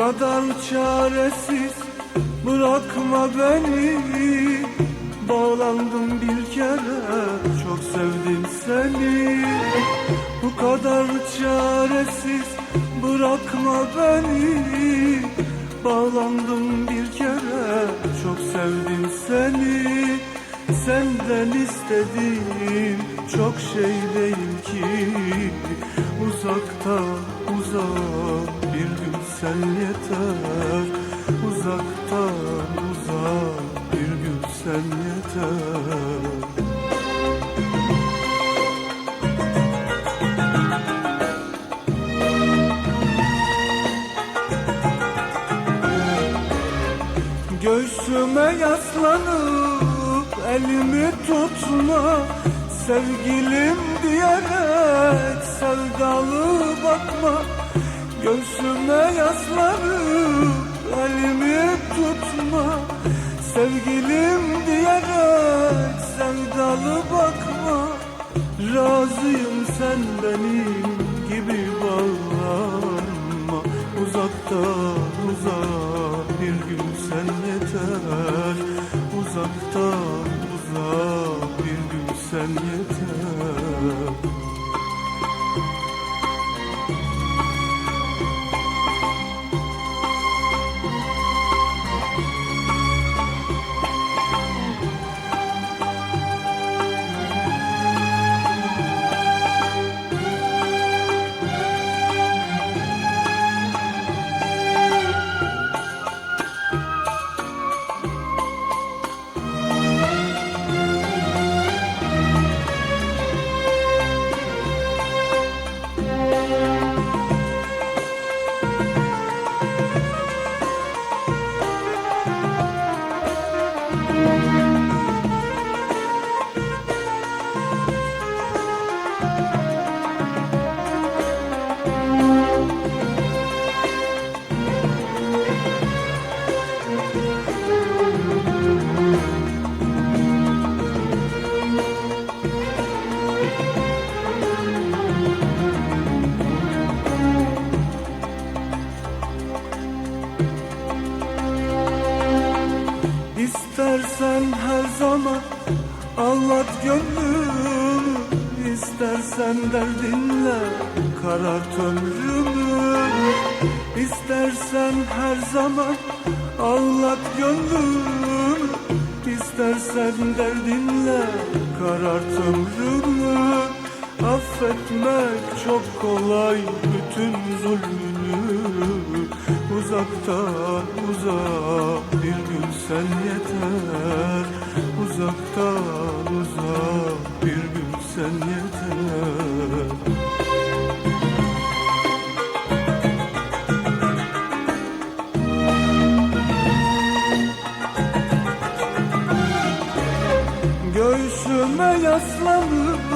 Kadar çaresiz. Bırakma beni. Bağlandım bir kere. Çok sevdim seni. Bu kadar çaresiz. Bırakma beni. Bağlandım bir kere. Çok sevdim seni Senden istediğim çok şey değil ki. Uzakta uzak bir gün sen yeter. Uzaktan uzak bir gün sen yeter. Göğsüme yaslanıp elimi tutma Sevgilim diyerek sevdalı bakma. Göğsüme yaslanıp elimi tutma Sevgilim diyerek sevdalı bakma. Razıyım sen benim gibi bağlanma. Uzakta uzak bir gün sen yeter Uzakta uzak bir gün sen yeter İstersen her zaman anlat gönlümü İstersen derdinle karart ömrümü. İstersen her zaman anlat gönlümü İstersen derdinle karart ömrümü. Affetmek çok kolay bütün zulmünü Uzaktan uzak bir gün sen yeter. Uzaktan uzak bir gün sen yeter. Göğsüme yaslanıp